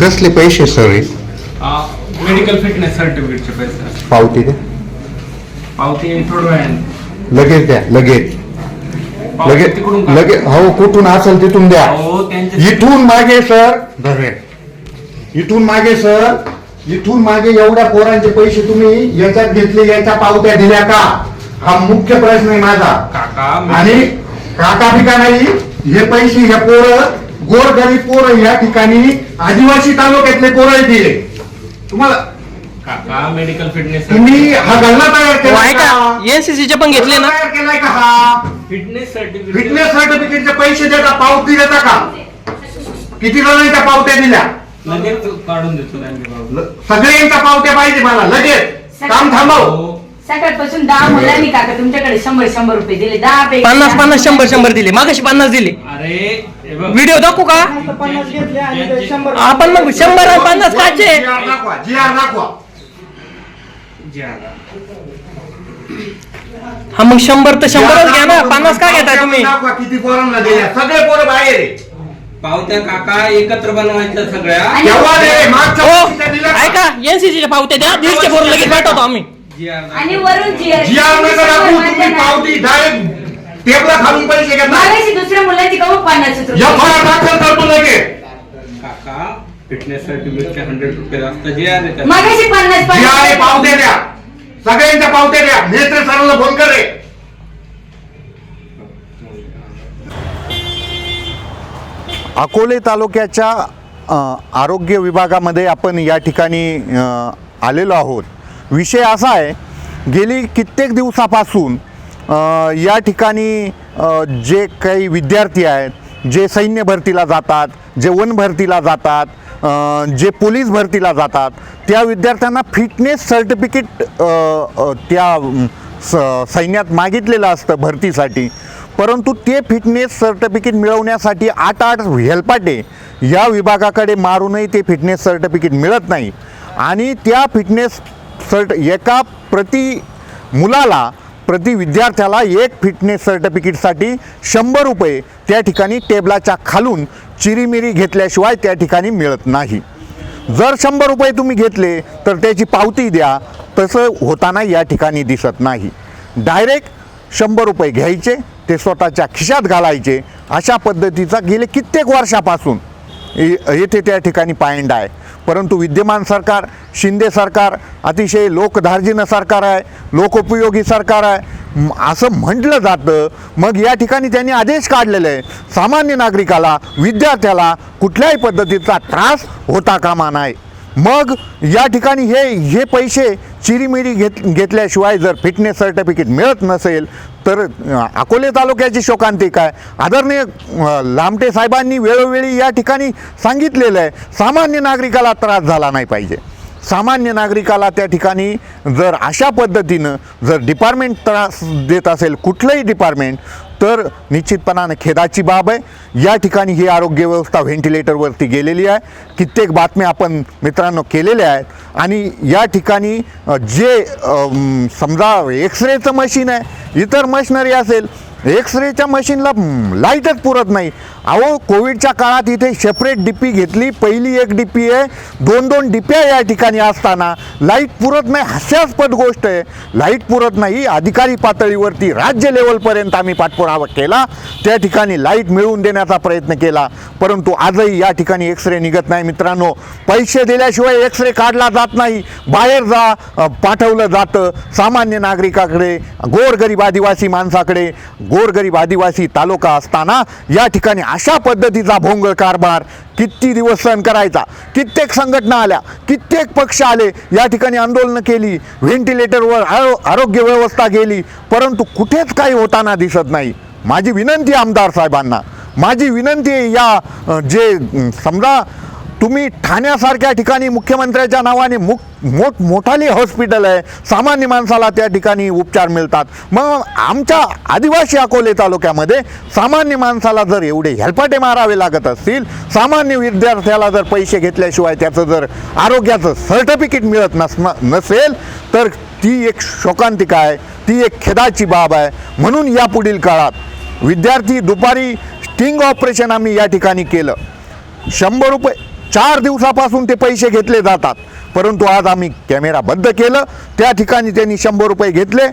कसले पैसे sir? Medical fitness सर्टिफिकेटचे पैसे पावती द्या पावती वेळाने लगेच द्या लगेच. पावती लगेच तिकडून का? लगेच हो कुठून असेल तिथून द्या. अहो त्यांचे इथून मागे सर धरे इथून मागे सर इथून मागे एवढ्या पोरांचे पैसे तुम्ही याच्यात घेतले याच्या पावत्या दिल्या का? हा मुख्य प्रश्न आहे माझा. काका आणि काका बिका नाही हे पैसे हे पोरं गोरगरीब पोरं या ठिकाणी आदिवासी तालुक्यातले पोरं दिले तुम्हाला काका मेडिकल फिटनेस तुम्ही हा गल्ला तयार हो, का? एनसीसीचे पण घेतले ना? तयार केलाय का हा? फिटनेस सर्टिफिकेट फिटनेस सर्टिफिकेटचे पैसे देता पावती देता का? किती जणांच्या पावत्या दिल्या? लगेच काढून देतो. सगळ्यांच्या पावत्या पाहिजे मला लगेच. काम थांबव. हो. सकाळपासून दहा मुलांनी काका तुमच्याकडे शंभर शंभर रुपये दिले. दहा पैकी पन्नास पन्नास शंभर शंभर दिले. मागाशी पन्नास दिले. अरे हे बघ. व्हिडिओ दाखवू का? आपण मग शंभर आणि पन्नास काचे जी आर दाखवा जी आर दाखवा जी आला. हा मग शंभर तर शंभरच घ्या ना. पन्नास का घेताय तुम्ही? दाखवा किती पोरांना दिल्या? सगळे पोरं बाहेर आहे. पावत्या काका एकत्र बनवायच्या सगळ्या. केव्हा मागच्या हो. का? ऐका एनसीसीच्या पावत्या द्या. दीडशे बोर लगेच पाठवतो आम्ही. आणि वरून जी जी आर नका दाखवू तुम्ही पावती. डायरेक्ट टेबला खालून पैसे घेता दुसऱ्या मुलांची कमी पन्नास एफ रुपये. आय आर दाखल करतो लगेच काका फिटनेस सर्टिफिकेटचे हंड्रेड रुपये असतं जी आर आहे मागाशी पन्नास जी आर आहे पन्नास पावत्या द्या. सगळ्यांच्या पावत्या द्या. नेत्र सरांना फोन करे अकोले तालुक्याच्या अ, आरोग्य विभागामध्ये आपण या ठिकाणी अ, आलेलो आहोत. विषय असा आहे गेली कित्येक दिवसापासून अ, या ठिकाणी अ, जे काही विद्यार्थी आहेत जे सैन्य भरतीला जातात जे वन भरतीला जातात जे पोलीस भरतीला जातात त्या विद्यार्थ्यांना फिटनेस सर्टिफिकेट त्या स सैन्यात मागितलेलं असतं भरतीसाठी. परंतु ते फिटनेस सर्टिफिकेट मिळवण्यासाठी आठ आठ हेलपाटे या विभागाकडे मारूनही ते फिटनेस सर्टिफिकेट मिळत नाही. आणि त्या फिटनेस सर्ट एका प्रति मुलाला प्रति विद्यार्थ्याला एक फिटनेस सर्टिफिकेटसाठी शंभर रुपये त्या ठिकाणी टेबलाच्या खालून चिरीमिरी घेतल्याशिवाय त्या ठिकाणी मिळत नाही. जर शंभर रुपये तुम्ही घेतले तर त्याची पावती द्या. तसं होताना या ठिकाणी दिसत नाही. डायरेक्ट शंभर रुपये घ्यायचे ते स्वतःच्या खिशात घालायचे. अशा पद्धतीचा गेले कित्येक वर्षापासून येथे त्या ठिकाणी पायंडा आहे. परंतु विद्यमान सरकार शिंदे सरकार अतिशय लोकधार्जिनं सरकार आहे लोकोपयोगी सरकार आहे. असं म्हटलं जातं. मग या ठिकाणी त्यांनी आदेश काढलेले आहे. सामान्य नागरिकाला विद्यार्थ्याला कुठल्याही पद्धतीचा त्रास होता कामा नाही. मग या ठिकाणी हे हे पैसे चिरीमिरी घेत घेतल्याशिवाय जर फिटनेस सर्टिफिकेट मिळत नसेल तर अकोले तालुक्याची शोकांतिका आहे आदरणीय लामटे साहेबांनी वेळोवेळी या ठिकाणी सांगितलेलं आहे. सामान्य नागरिकाला त्रास झाला नाही पाहिजे. सामान्य नागरिकाला त्या ठिकाणी जर अशा पद्धतीनं जर डिपार्टमेंट त्रास देत असेल कुठलंही डिपार्टमेंट तर निश्चितपणानं खेदाची बाब आहे. या ठिकाणी ही आरोग्य व्यवस्था व्हेंटिलेटरवरती गेलेली आहे. कित्येक बातम्या आपण मित्रांनो केलेल्या आहेत. आणि या ठिकाणी जे समजा एक्सरेचं मशीन आहे इतर मशिनरी असेल एक्सरेच्या मशीनला लाईटच पुरत नाही. अहो कोविडच्या काळात इथे सेपरेट डीपी घेतली. पहिली एक डीपी आहे. दोन दोन डिप्या या ठिकाणी असताना. लाइट पुरत नाही हास्यास्पद गोष्ट आहे. लाइट पुरत नाही. अधिकारी पातळीवरती राज्य लेवलपर्यंत आम्ही पाठपुरावा केला. त्या ठिकाणी लाइट मिळवून देण्याचा प्रयत्न केला. परंतु आजही या ठिकाणी एक्सरे निघत नाही मित्रांनो. पैसे दिल्याशिवाय एक्सरे काढला जात नाही. बाहेर जा पाठवलं जातं. सामान्य नागरिकाकडे गोरगरीब आदिवासी माणसाकडे गोरगरीब आदिवासी तालुका असताना या ठिकाणी अशा पद्धतीचा भोंगळ कारभार किती दिवस सहन करायचा? कित्येक संघटना आल्या कित्येक पक्ष आले या ठिकाणी आंदोलनं केली व्हेंटिलेटरवर आरो आरोग्य व्यवस्था गेली परंतु कुठेच काही होताना दिसत नाही. माझी विनंती आमदार साहेबांना. माझी विनंती या जे समजा तुम्ही ठाण्यासारख्या ठिकाणी मुख्यमंत्र्याच्या नावाने मुख मोठ मोठाली हॉस्पिटल आहे. सामान्य माणसाला त्या ठिकाणी उपचार मिळतात. मग आमच्या आदिवासी अकोले तालुक्यामध्ये सामान्य माणसाला जर एवढे हेलपाटे मारावे लागत असतील सामान्य विद्यार्थ्याला जर पैसे घेतल्याशिवाय त्याचं जर आरोग्याचं सर्टिफिकेट मिळत नस नसेल तर ती एक शोकांतिका आहे. ती एक खेदाची बाब आहे. म्हणून यापुढील काळात विद्यार्थी दुपारी स्टिंग ऑपरेशन आम्ही या ठिकाणी केलं. शंभर रुपये चार दिवसापासून ते पैसे घेतले जातात. परंतु आज आम्ही कॅमेरा बंद केलं. त्या ठिकाणी त्यांनी शंभर रुपये घेतले.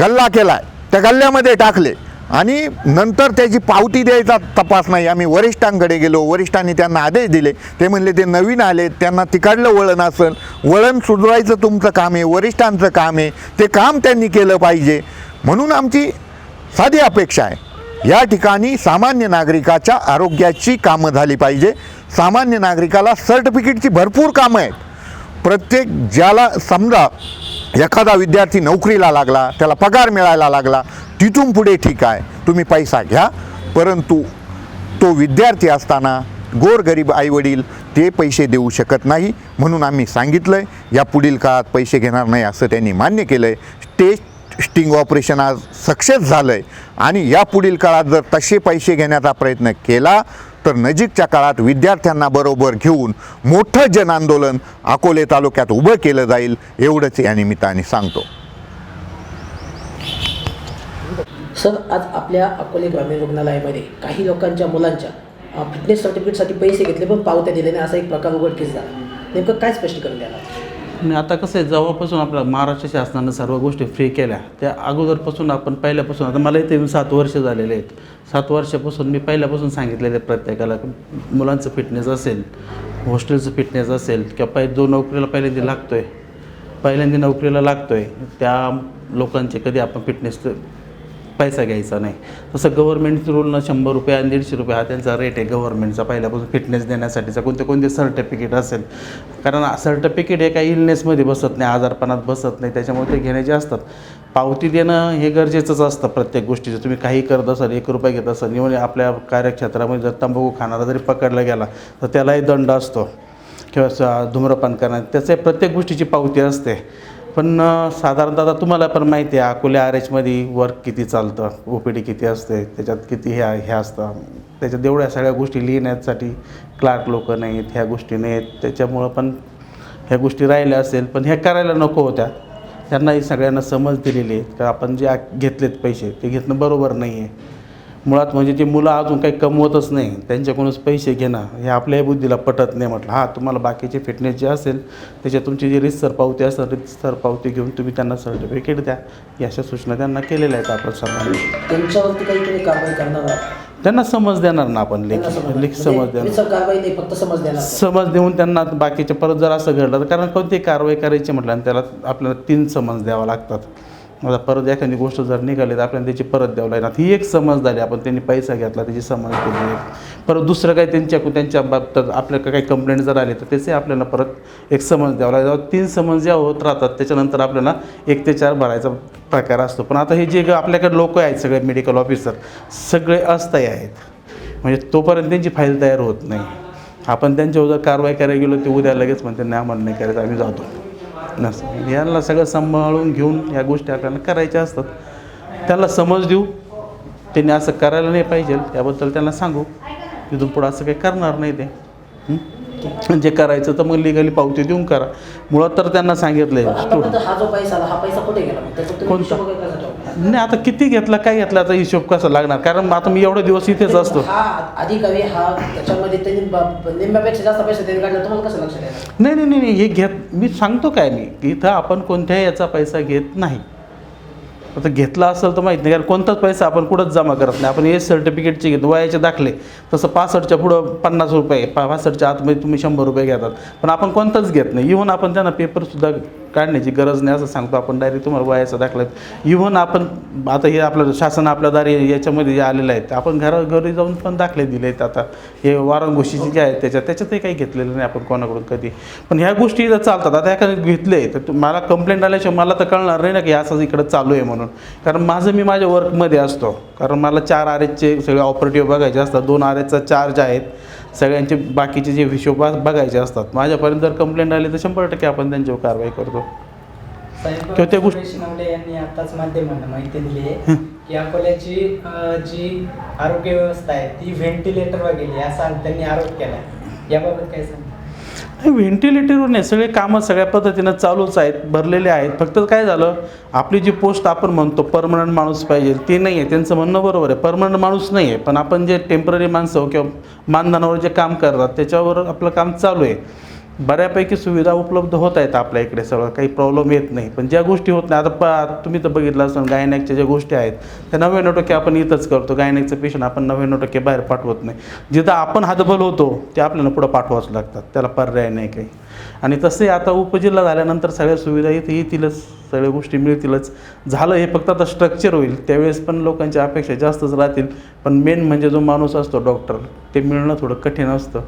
गल्ला केलाय. त्या गल्ल्यामध्ये टाकले. आणि नंतर त्याची पावती द्यायचा तपास नाही. आम्ही वरिष्ठांकडे गेलो. वरिष्ठांनी त्यांना आदेश दिले. ते म्हणले ते नवीन आले. त्यांना तिकडलं वळण असेल. वळण सुधारायचं तुमचं काम आहे. वरिष्ठांचं काम आहे. ते काम त्यांनी केलं पाहिजे. म्हणून आमची साधी अपेक्षा आहे. या ठिकाणी सामान्य नागरिकाच्या आरोग्याची कामं झाली पाहिजे. सामान्य नागरिकाला सर्टिफिकेटची भरपूर कामं आहेत. प्रत्येक ज्याला समजा एखादा विद्यार्थी नोकरीला लागला त्याला पगार मिळायला लागला तिथून पुढे ठीक आहे तुम्ही पैसा घ्या. परंतु तो विद्यार्थी असताना गोरगरीब आईवडील ते पैसे देऊ शकत नाही. म्हणून आम्ही सांगितलं आहे या पुढील काळात पैसे घेणार नाही असं त्यांनी मान्य केलं आहे स्टेज स्टिंग ऑपरेशन आज सक्सेस झालं आहे आणि या पुढील काळात जर तसे पैसे घेण्याचा प्रयत्न केला तर नजीकच्या काळात विद्यार्थ्यांना बरोबर घेऊन मोठं जनआंदोलन अकोले तालुक्यात उभं केलं जाईल एवढंच या निमित्ताने सांगतो. सर आज आपल्या अकोले ग्रामीण रुग्णालयामध्ये काही लोकांच्या मुलांच्या फिटनेस सर्टिफिकेटसाठी पैसे घेतले पण पावत्या दिले नाही असा एक प्रकार उघडकीस झाला. नेमकं काय स्पष्टीकरण द्यायला आणि आता कसं आहे जेव्हापासून आपल्या महाराष्ट्र शासनानं सर्व गोष्टी फ्री केल्या त्या अगोदरपासून आपण पहिल्यापासून आता मला इथे सात वर्ष झालेले आहेत. सात वर्षापासून मी पहिल्यापासून सांगितलेलं आहे प्रत्येकाला मुलांचं फिटनेस असेल हॉस्टेलचं फिटनेस असेल किंवा पहिले जो नोकरीला पहिल्यांदा लागतो आहे पहिल्यांदा नोकरीला लागतो आहे त्या लोकांचे कधी आपण फिटनेस पैसा घ्यायचा नाही. तसं गव्हर्नमेंट रूलनं शंभर रुपये आणि दीडशे रुपये हा त्यांचा रेट आहे गव्हर्नमेंटचा पहिल्यापासून फिटनेस देण्यासाठीचा कोणते कोणते सर्टिफिकेट असेल. कारण सर्टिफिकेट हे काही इलनेसमध्ये बसत नाही आजारपणात बसत नाही. त्याच्यामुळे ते घेण्याचे असतात पावती देणं हे गरजेचंच असतं प्रत्येक गोष्टीचं. तुम्ही काही करत असाल एक रुपये घेत असाल निवड आपल्या कार्यक्षेत्रामध्ये जर तंबाखू खाणारा जरी पकडला गेला तर त्यालाही दंड असतो. किंवा धूम्रपान करणार त्याचे प्रत्येक गोष्टीची पावती असते. पण साधारणतः आता तुम्हाला पण माहिती आहे अकोल्या आर एचमध्ये वर्क किती चालतं ओ पी डी किती असते त्याच्यात किती ह्या हे असतं. त्याच्यात एवढ्या सगळ्या गोष्टी लिहिण्यासाठी क्लार्क लोक नाहीत ह्या गोष्टी नाहीत. त्याच्यामुळं पण ह्या गोष्टी राहिल्या असेल पण ह्या करायला नको होत्या. त्यांनाही सगळ्यांना समज दिलेली आहे का आपण जे घेतलेत पैसे ते घेतणं बरोबर नाही आहे मुळात म्हणजे ते मुलं अजून काही कमवतच नाही त्यांच्याकडूनच पैसे घेणं हे आपल्याही बुद्धीला पटत नाही म्हटलं. हां तुम्हाला बाकीचे फिटनेस जे असेल त्याच्यात तुमची जी रितसर पावती असेल रितसर पावती घेऊन तुम्ही त्यांना सर्टिफिकेट द्या. या अशा सूचना त्यांना केलेल्या आहेत आपण सर्वांनी त्यांच्यावरती काही तुम्ही कारवाई करणार? त्यांना समज देणार ना आपण लेखी लेखी समज म्हणजे समज देणार. समज देऊन त्यांना बाकीचे परत जर असं घडलं तर कारण कोणती कारवाई करायची म्हटलं आणि त्याला आपल्याला तीन समज द्यावा लागतात. आता परत एखादी गोष्ट जर निघाली तर आपल्याला त्याची परत द्यावं लागणार ही एक समज झाली. आपण त्यांनी पैसा घेतला त्याची समज दिली परत दुसरं काही त्यांच्या त्यांच्या बाबतीत आपल्याला काही कंप्लेंट जर आली तर त्याचे आपल्याला परत एक समज द्यावं लागेल. तीन समज ज्या होत राहतात त्याच्यानंतर आपल्याला एक ते चार भरायचा प्रकार असतो. पण आता हे जे आपल्याकडे लोक आहेत सगळे मेडिकल ऑफिसर सगळे अस्थायी आहेत. म्हणजे तोपर्यंत त्यांची फाईल तयार होत नाही. आपण त्यांच्यावर जर कारवाई करायला गेलो ते उद्या लगेच म्हणते नाही आम्हाला नाही करायचं आम्ही जातो. नसं यांना सगळं सांभाळून घेऊन ह्या गोष्टी आपल्याला करायच्या असतात. त्याला समज देऊ. त्यांनी असं करायला नाही पाहिजे. त्याबद्दल त्यांना सांगू. तिथून पुढं असं काही करणार नाही ते? जे करायचं तर मग लिगली पावती देऊन करा. मुळात तर त्यांना सांगितलं आहे कोणता? नाही आता किती घेतला काय घेतला आता हिशोब कसा लागणार? कारण आता मी एवढे दिवस इथेच असतो. हा हा त्याच्यामध्ये त्यांनी ब- निम्म्यापेक्षा जास्त पैसे त्यांनी काढले तुम्हाला कसं लक्षात येणार? नाही नाही नाही नाही, हे घेत मी सांगतो काय मी की इथं आपण कोणत्याही याचा पैसा घेत नाही. आता घेतला असेल तर माहीत नाही कारण कोणताच पैसा आपण कुठंच जमा करत नाही. आपण हे सर्टिफिकेटचे घेतो वयाचे दाखले. तसं पासष्टच्या पुढं पन्नास रुपये पा पासष्टच्या आतमध्ये तुम्ही शंभर रुपये घेतात. पण आपण कोणताच घेत नाही. इव्हन आपण त्यांना पेपरसुद्धा काढण्याची गरज नाही असं सांगतो आपण डायरेक्ट तुम्हाला वयाचा दाखला. इव्हन आपण आता हे आपलं शासन आपल्या दारी याच्यामध्ये जे आलेलं आहे. ते आपण घरा घरी जाऊन पण दाखले दिले आहेत आता. हे वारंगोशीचे जे आहेत त्याच्यात त्याच्यातही काही घेतलेलं नाही आपण कोणाकडून कधी. पण ह्या गोष्टी जर चालतात आता एखादं घेतले तर मला कंप्लेंट आल्याशिवाय मला तर कळणार नाही ना की असं इकडं चालू आहे म्हणून. कारण माझं मी माझ्या वर्कमध्ये असतो. कारण मला चार आरेचे सगळे ऑपरेटिव्ह बघायचे असतात. दोन आरेचा चार्ज आहेत. सगळ्यांचे बाकीचे जे हिशोब बघायचे असतात. माझ्यापर्यंत जर कंप्लेंट आली तर शंभर टक्के आपण त्यांच्यावर कारवाई करतो. किंवा त्या गोष्टी- यांनी आताच माध्यमांना माहिती दिली आहे. की अकोल्याची जी आरोग्य व्यवस्था आहे ती व्हेंटिलेटरवर गेली असा त्यांनी आरोप केला याबाबत काय सांग व्हेंटिलेटरवर नाही सगळे कामं सगळ्या पद्धतीनं चालूच आहेत भरलेले आहेत. फक्त काय झालं आपली जी पोस्ट आपण म्हणतो परमनंट माणूस पाहिजे ते नाही आहे त्यांचं म्हणणं बरोबर आहे. परमनंट माणूस नाही आहे पण आपण जे टेंपररी माणसं किंवा मानधनावर जे काम करतात त्याच्यावर आपलं काम चालू आहे. बऱ्यापैकी सुविधा उपलब्ध होत आहेत आपल्या इकडे सगळं काही प्रॉब्लेम येत नाही. पण ज्या गोष्टी होत नाही आता प तुम्ही तर बघितलं असाल गायनॅकच्या ज्या गोष्टी आहेत त्या नव्याण्णव टक्के आपण इथंच करतो. गायनॅकचं पेशंट आपण नव्याण्णव टक्के बाहेर पाठवत नाही. जिथं आपण हातबल होतो ते आपल्याला पुढं पाठवावंच लागतात. त्याला पर्याय नाही काही. आणि तसे आता उपजिल्हा झाल्यानंतर सगळ्या सुविधा इथे येतीलच सगळ्या गोष्टी मिळतीलच. झालं हे फक्त आता स्ट्रक्चर होईल. त्यावेळेस पण लोकांच्या अपेक्षा जास्तच राहतील. पण मेन म्हणजे जो माणूस असतो डॉक्टर ते मिळणं थोडं कठीण असतं.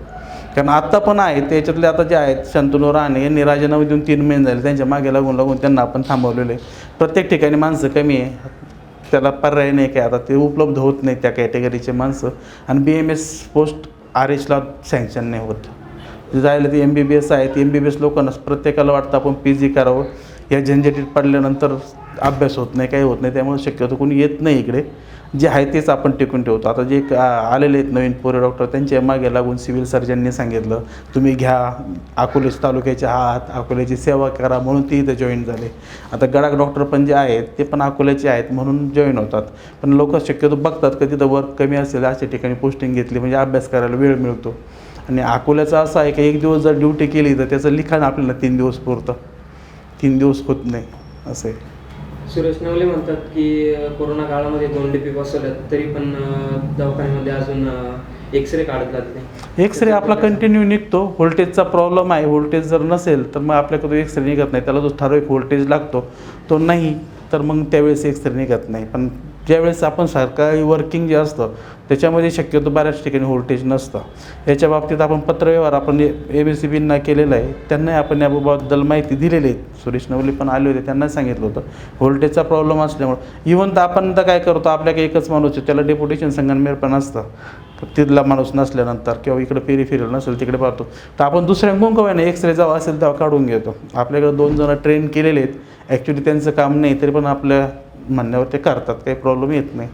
कारण आत्ता पण आहेत त्याच्यातले आता जे आहेत शंतनू राणे यांनी देऊन तीन महिने झाले त्यांच्या मागे लागून लागून त्यांना आपण थांबवलेलं आहे. प्रत्येक ठिकाणी माणसं कमी आहे. त्याला पर्याय नाही काय आता ते उपलब्ध होत नाही त्या कॅटेगरीचे माणसं. आणि B M S post R एचला sanction नाही होत. जायला ते एम बी बी एस आहेत एम बी बी एस लोकांना प्रत्येकाला वाटतं आपण पी जी करावं. या झंझटीत पडल्यानंतर अभ्यास होत नाही काही होत नाही त्यामुळे शक्यतो कोणी येत नाही इकडे. जे आहे तेच आपण टिकून ठेवतो. आता जे आलेले आहेत नवीन पोरे डॉक्टर त्यांच्या मागे लागून सिव्हिल सर्जनने सांगितलं तुम्ही घ्या अकोले तालुक्याचे आहात अकोल्याची सेवा करा म्हणून ते इथं जॉईन झाले. आता गडाक डॉक्टर पण जे आहेत ते पण अकोल्याचे आहेत म्हणून जॉईन होतात. पण लोक शक्यतो बघतात का तिथं वर्क कमी असेल अशा ठिकाणी पोस्टिंग घेतली म्हणजे अभ्यास करायला वेळ मिळतो. आणि अकोल्याचं असं आहे की एक दिवस जर ड्युटी केली तर त्याचं लिखाण आपल्याला तीन दिवस पुरतं. तीन दिवस होत नाही असं आहे. सुरेश नवले म्हणतात की कोरोना काळामध्ये दोन डीपी बसवल्यात तरी पण दवाखान्यामध्ये अजून एक्सरे काढत लागते एक्सरे आपला कंटिन्यू निघतो. व्होल्टेजचा प्रॉब्लेम आहे. व्होल्टेज जर नसेल तर मग आपल्याकडे एक्सरे निघत नाही. त्याला जो ठराविक व्होल्टेज लागतो तो नाही. तर मग त्यावेळेस एक्सरे निघत नाही. पण ज्यावेळेस आपण सरकारी वर्किंग जे असतं त्याच्यामध्ये शक्यतो बऱ्याच ठिकाणी व्होल्टेज नसतं. याच्या बाबतीत आपण पत्रव्यवहार आपण एम एस सी बींना केलेला आहे त्यांनाही आपण याबाबद्दल माहिती दिलेली आहे. सुरेश नवले पण आले होते त्यांना सांगितलं होतं. व्होल्टेजचा प्रॉब्लेम असल्यामुळं इवन तर आपण तर काय करतो आपल्याकडे एकच माणूस आहे त्याला डेप्युटेशन संगणमेर पण असतं. तर तिथला माणूस नसल्यानंतर किंवा इकडे फेरी फिरेल नसेल तिकडे पाहतो. तर आपण दुसऱ्या का एक्सरे जेव्हा असेल तेव्हा काढून घेतो. आपल्याकडे दोन जण ट्रेन केलेले आहेत. ॲक्च्युली त्यांचं काम नाही तरी पण आपल्या म्हणण्यावर ते करतात काही प्रॉब्लेम येत नाही.